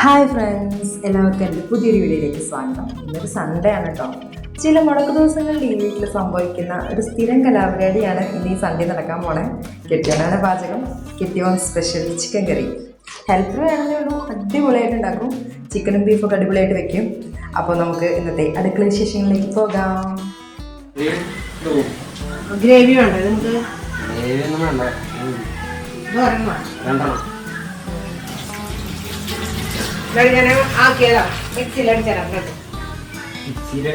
Hi friends എല്ലാവർക്കും എന്റെ പുതിയൊരു വീഡിയോയിലേക്ക് സ്വാഗതം. ഇന്നൊരു സൺഡേ ആണ് കേട്ടോ ചില മുടക്ക് ദിവസങ്ങളിൽ ഈ വീട്ടിൽ സംഭവിക്കുന്ന ഒരു സ്ഥിരം കലാപരിപാടിയാണ് ഇന്ന് ഈ സൺഡേ നടക്കാൻ പോണേ. കെട്ടിയോനാണ് പാചകം. കെട്ടിയോൻ സ്പെഷ്യൽ ചിക്കൻ കറി ഹെൽപ്പർ വേണമെന്നേ ഉള്ളൂ അടിപൊളിയായിട്ട് ഉണ്ടാക്കും. ചിക്കനും ബീഫൊക്കെ അടിപൊളിയായിട്ട് വെക്കും. അപ്പോൾ നമുക്ക് ഇന്നത്തെ അടുക്കള വിശേഷങ്ങളിലേക്ക് പോകാം. ഗ്രേവി വേണ്ട? നമുക്ക് വേണ്ട. രണ്ടെണ്ണം. ഞാൻ ആക്കിയതാ. മിക്സിയിൽ മിക്സിയിൽ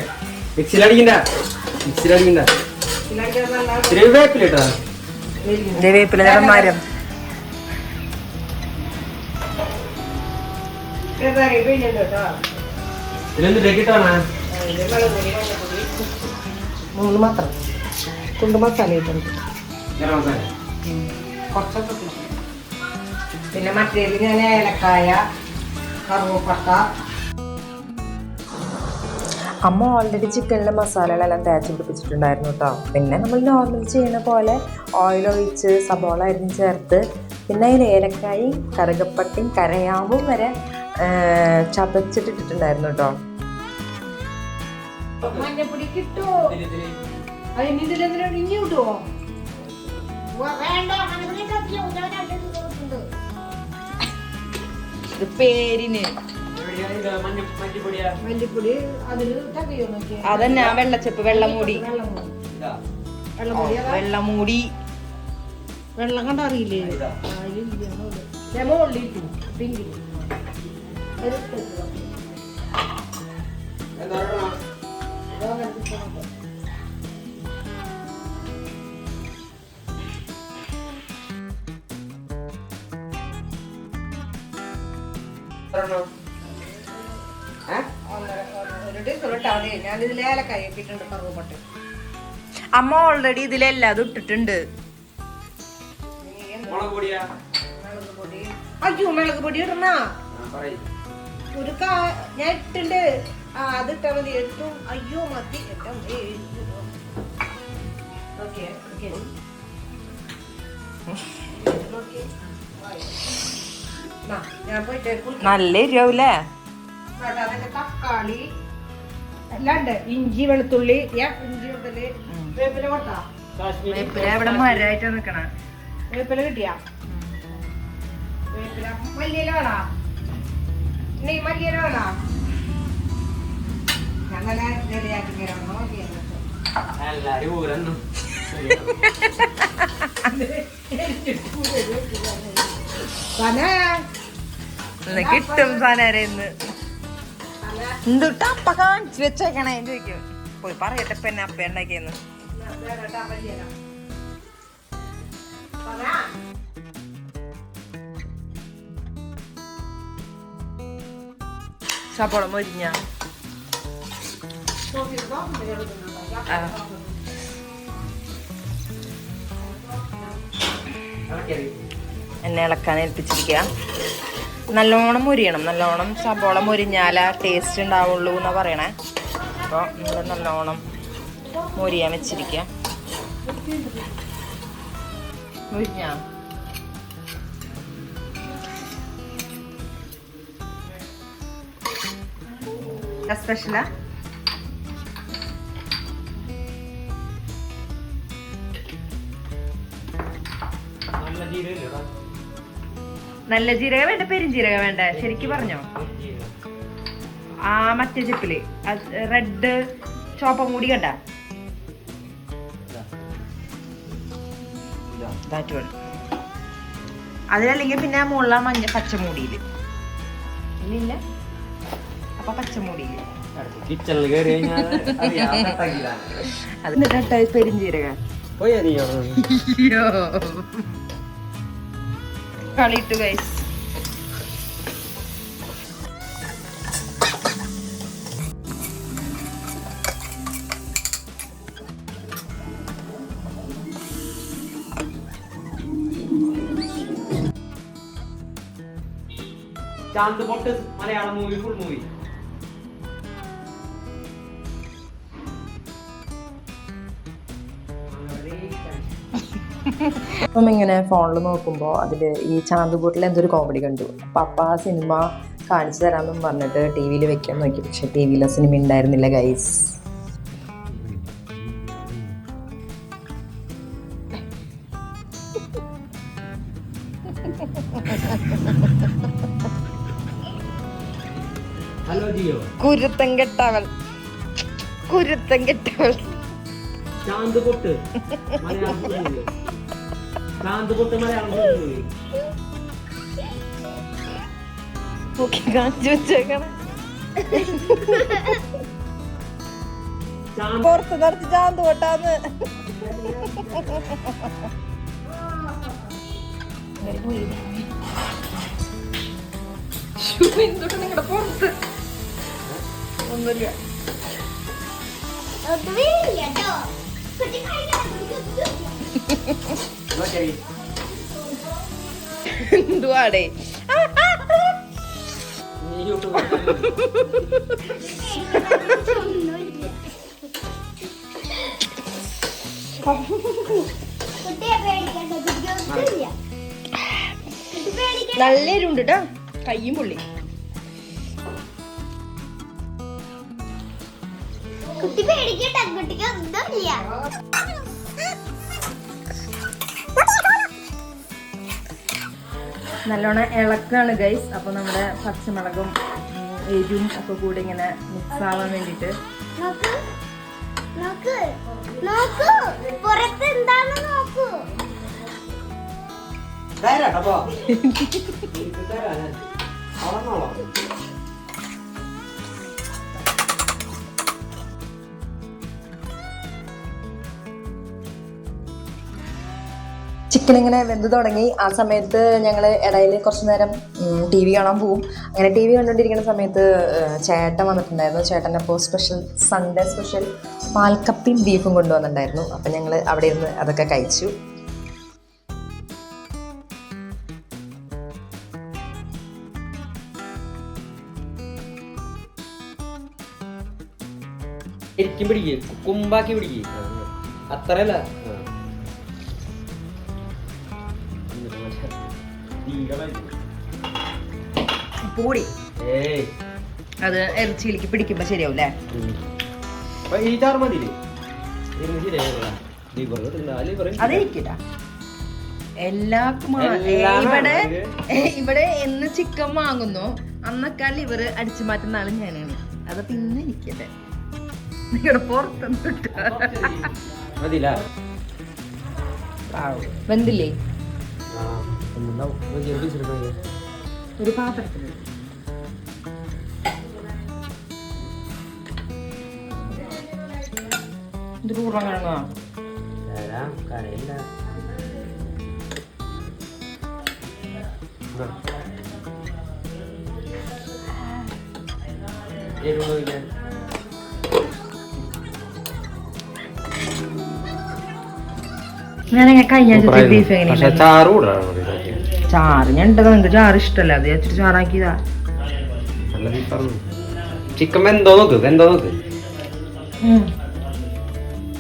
മിക്സിയിൽ വേപ്പിലിട്ടാ വേപ്പില. മൂന്ന് മാത്രം. തുണ്ട് മസാല ഇട്ടുണ്ട്. കുറച്ചൊക്കെ. പിന്നെ മറ്റേത് ഞാൻ ഏലക്കായ കറുവപ്പട്ട അമ്മ ഓൾറെഡി ചിക്കനിലെ മസാലകളെല്ലാം തേച്ച് പിടിപ്പിച്ചിട്ടുണ്ടായിരുന്നു കേട്ടോ പിന്നെ നമ്മൾ നോർമൽ ചെയ്യുന്ന പോലെ ഓയിൽ ഒഴിച്ച് സബോള അരിഞ്ഞ് ചേർത്ത് പിന്നെ അതിൽ ഏലക്കായും കറുകപ്പട്ടയും കരയാമ്പും വരെ ചതച്ചിട്ടിട്ടുണ്ടായിരുന്നു കേട്ടോ മഞ്ഞപ്പൊടി കിട്ടുമോ അതിന് ഇതിലെന്തിനാ ഇനി കിട്ടുമോ വേണ്ട. മഞ്ഞപ്പൊടി ഇത് പേരിന് അതന്നെ ആ വെള്ളച്ചെപ്പ് വെള്ളമൂടി. വെള്ളമൂടി വെള്ളം കണ്ടറിയില്ലേ ലെമോളിട്ടു പിങ്കിൽ. ഇട്ടിട്ടുണ്ട് കറുവപ്പട്ട. അമ്മ ഓൾറെഡി ഇതിലെല്ലാം ഇട്ടിട്ടുണ്ട്. മുളക് പൊടി. അയ്യോ മുളക് പൊടി ഇടണ? ഒരു കാ ഞാൻ ഇട്ടുണ്ട് ആ അത് ഇട്ടാ മതി. ഏറ്റവും അയ്യോ മതി. ഏറ്റവും ഓക്കെ ഓക്കെ കുളിക്കാം. നല്ല എരിയാവൂലേ തക്കാളി എല്ലാം ഉണ്ട് ഇഞ്ചി വെളുത്തുള്ളി യാ, ഇഞ്ചി വെളുത്തുള്ളി വേപ്പില കൊട്ടാ. വേപ്പില ഇവിടെ മരായിട്ട് നിക്കണ. വേപ്പില കിട്ടിയാ? വേപ്പില മല്ലിയില വേണോ? നീ മല്ലിയില വേണോ? ഞങ്ങളെ റെഡിയാക്കി തരാമോ എല്ലാരും ഊരന്നു. ഇന്ന് കിട്ടും സാനേന്ന് എന്തുട്ടാ അപ്പ കാണിച്ചു വെച്ചേക്കണേ? ചോദിക്കും പോയി പറയട്ടെ ഇപ്പൊ എന്നെ അപ്പ ഉണ്ടാക്കിയെന്ന്. സപ്പോള മൊരിഞ്ഞ. ആ. എന്നെ ഇളക്കാൻ ഏൽപ്പിച്ചിരിക്കുക നല്ലോണം മുരിയണം നല്ലോണം സബോള മുരിഞ്ഞാലേ ടേസ്റ്റ് ഉണ്ടാവുള്ളൂ എന്നാണ് പറയണേ. അപ്പോൾ നമ്മൾ നല്ലോണം മുരിയാൻ വെച്ചിരിക്കുക മുരിഞ്ഞ? സ്പെഷ്യലാ നല്ല ജീരക വേണ്ട പെരുംജീരക വേണ്ട. ശരിക്കും പറഞ്ഞോ? ആ മറ്റേ ചിപ്പിൽ റെഡ് ചോപ്പ മൂടി കണ്ട? അതിലല്ലെങ്കിൽ പിന്നെ മുള്ള മഞ്ഞ പച്ചമൂടിയിൽ ഇല്ല അപ്പൊ പച്ചമൂടിയിൽ കിച്ചണിൽ കയറി കഴിഞ്ഞാൽ പെരുംജീരക പോയാ ഇട്ടു ഗൈസ് ചാന്ത് പൊട്ട് മലയാളം മൂവി ഫുൾ മൂവി അപ്പം ഇങ്ങനെ ഫോണിൽ നോക്കുമ്പോൾ അതിൽ ഈ ചാന്തുകൂട്ടിൽ എന്തൊരു കോമഡി കണ്ടു. അപ്പം അപ്പം ആ സിനിമ കാണിച്ചു തരാമെന്നും പറഞ്ഞിട്ട് ടി വിയിൽ വെക്കാൻ നോക്കി. പക്ഷെ ടി വിയിലെ സിനിമ ഉണ്ടായിരുന്നില്ല ഗൈസ് ഹലോ ജിയോ കുരുത്തം കെട്ടവൾ. കുരുത്തം കെട്ടവൾ. ചാന്ത് പൊട്ട് പൊട്ട് മലയാളം? നോക്കി കാണിച്ചു വെച്ചേക്കണം പുറത്ത് നിറച്ച് ചാന്ത് കൊട്ടാന്ന് നിങ്ങളുടെ പുറത്ത് ഒന്നുമില്ല നോക്കിയേ. എന്തുവാടേ? നല്ല എരുണ്ട് കേട്ടോ കയ്യും പുള്ളി. കുട്ടി പേടിക്കട്ടെ കുട്ടിക്ക് ഒന്നുമില്ല. നല്ലോണം ഇളക്കാണ് ഗൈസ് അപ്പോൾ നമ്മുടെ പച്ചമുളകും എരിവും ഒക്കെ കൂടി ഇങ്ങനെ മിക്സ് ആവാൻ വേണ്ടിയിട്ട്. നോക്ക്. ചിക്കൻ ഇങ്ങനെ വെന്ത് തുടങ്ങി. ആ സമയത്ത് ഞങ്ങൾ ഇടയിൽ കുറച്ച് നേരം ടി വി കാണാൻ പോവും. അങ്ങനെ ടി വി കണ്ടുകൊണ്ടിരിക്കുന്ന സമയത്ത് ചേട്ടൻ വന്നിട്ടുണ്ടായിരുന്നു. ചേട്ടൻ അപ്പോൾ സ്പെഷ്യൽ സൺഡേ സ്പെഷ്യൽ പാൽക്കപ്പിയും ബീഫും കൊണ്ടുവന്നിട്ടുണ്ടായിരുന്നു. അപ്പം ഞങ്ങൾ അവിടെ ഇരുന്ന് അതൊക്കെ കഴിച്ചു. ശരിക്കും പിടിക്ക്. കുമ്പാക്കി പിടിക്ക്. അത്രയല്ല. പൂടി. അത് ഇറച്ചിയിലേക്ക് പിടിക്കുമ്പോ ശരിയാവും ഉം. അപ്പൊ ഈ ചാറ് മതിയില്ലേ? ഇരുന്ന് ശരിയായില്ല ലിവർ കിട്ടില്ല ലിവർ അതെനിക്കില്ല എല്ലാവർക്കും ആ- ഇവിടെ ഇവിടെ എന്ന് ചിക്കൻ വാങ്ങുന്നു. അന്നൊക്കെ ലിവർ അടിച്ചു മാറ്റുന്ന ആളും ഞാനാണ്. അത് പിന്നെ എനിക്കല്ലേ നിങ്ങളുടെ പുറത്തൊന്നും വെന്തില്ലേ? പിടിച്ചിട്ടുണ്ടെങ്കിൽ ഒരു പാത്രത്തിൽ ഇത് പൂർണം കിഴങ്ങോ തരാം കരയില്ല എരിവ് കഴിഞ്ഞ ആഴ്ചത്തെ ബീഫ് പക്ഷെ എങ്ങനെയാണ് ചാറ് കൂടാണ് മതി ഇതൊക്കെ. ചാറ് ഞാൻ ഉണ്ടത് നിങ്ങൾക്ക് ചാറ് ഇഷ്ടമല്ല അത് വെച്ചിട്ട് ചാറാക്കിയതാ. നല്ല ബീഫാണ് ചിക്കൻ വെന്തോ നോക്ക്. വെന്തോ നോക്ക്.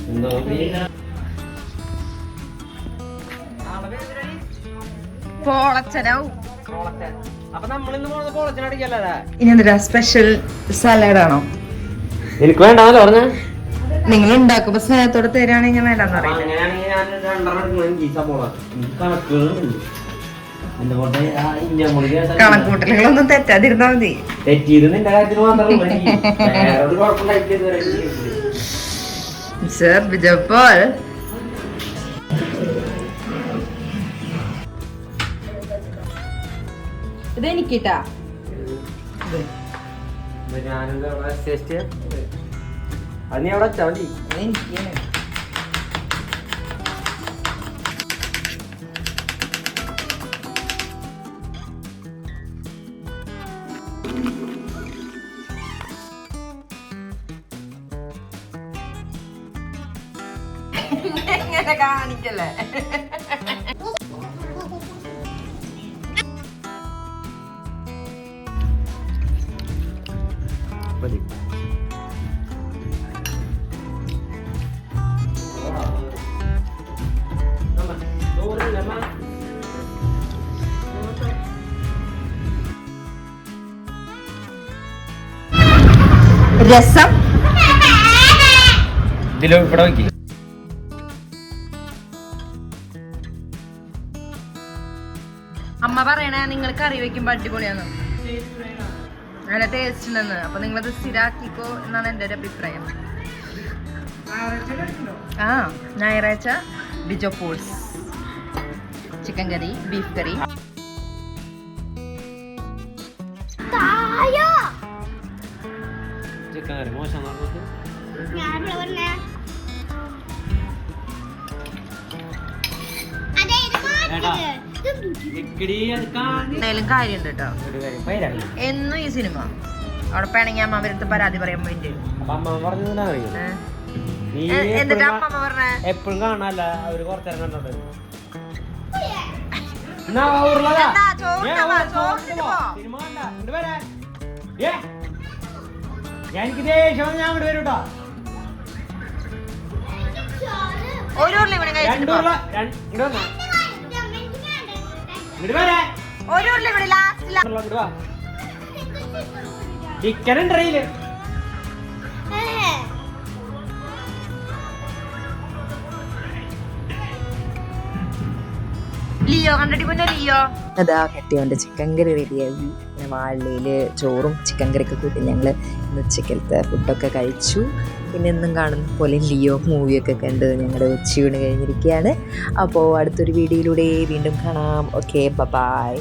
വെന്തോ നോക്ക്. പോളച്ചനാവും. അപ്പൊ നമ്മളിന്ന് പോകുന്നത് കോളേജിനടിക്കല്ലേ ഇനി എന്താ സ്പെഷ്യൽ സലാഡ് ആണോ? എനിക്ക് വേണ്ടാന്നല്ലോ പറഞ്ഞ? നിങ്ങൾ ഉണ്ടാക്കുമ്പോ സ്നേഹത്തോടെ തരാണെങ്കിൽ വേണ്ടെന്ന് അറിയില്ല അങ്ങനെയാണെങ്കിൽ ഞാൻ രണ്ടെണ്ണം എടുക്കണം എനിക്ക് സപ്പോള. കണക്കുകളുണ്ട് എന്റെ കൊണ്ട് ആ മുളക് കേട്ടാ കണക്കൂട്ടലുകളൊന്നും തെറ്റാതിരുന്നാ മതി. തെറ്റിയത് നിന്റെ കാര്യത്തിന് മാത്രമേ വേറെ ഒരു കുഴപ്പമുണ്ടായിട്ട് ഇതുവരെ സർ വിജയപ്പോൾ. ഇത് എനിക്കിട്ടാ ഞാനെന്താ നീ അവിടെ വെച്ചാ മതി ഇത് എനിക്കാണ് എങ്ങനെ കാണിക്കല്ലേ രസം. ഇതിലോ ഇവിടെ നോക്കി. അമ്മ പറയണേ നിങ്ങൾ കറി വെക്കുമ്പോ അടിപൊളിയാണ് നല്ല ടേസ്റ്റ് ഉണ്ടെന്ന്. അപ്പൊ നിങ്ങളത് സ്ഥിരാക്കിക്കോ എന്നാണ് എന്റെ ഒരു അഭിപ്രായം. ആ ഞായറാഴ്ച Bijo pools. Chicken curry beef curry. എന്തായാലും കാര്യമുണ്ട് കേട്ടോ ഒരു എന്നും ഈ സിനിമ. അവിടെ പിണങ്ങി അമ്മ അവരടുത്ത് പരാതി പറയാൻ വേണ്ടി. എന്നിട്ട് അമ്മ പറഞ്ഞേ? എപ്പോഴും കാണാല്ല അവർ കുറച്ചേരം കണ്ടോണ്ട്. ഞാൻ എനിക്ക് ദേഷ്യം വന്ന് ഞാൻ അങ്ങോട്ട് വരും കേട്ടോ ചോറ്. ഒരു ഉരുളി ഇവിടെ കഴിച്ചിട്ട് ഒരു ഉരുളി ഇവിടെ ലാസ്റ്റില. ചിക്കൻ ഉണ്ട് ലിയോ ലിയോ. അതാ കെട്ടിയോന്റെ ചിക്കൻ കറി റെഡിയായി പിന്നെ വാഴയിൽ ചോറും ചിക്കൻ കറിയൊക്കെ കൂട്ടി ഞങ്ങൾ ഇന്ന് ഉച്ചക്കലത്തെ ഫുഡൊക്കെ കഴിച്ചു. പിന്നെ എന്നും കാണുന്ന പോലെ ലിയോ മൂവിയൊക്കെ കണ്ട് ഞങ്ങളുടെ ഉച്ചയൂണ് കഴിഞ്ഞിരിക്കുകയാണ്. അപ്പോൾ അടുത്തൊരു വീഡിയോയിലൂടെ വീണ്ടും കാണാം. Okay bye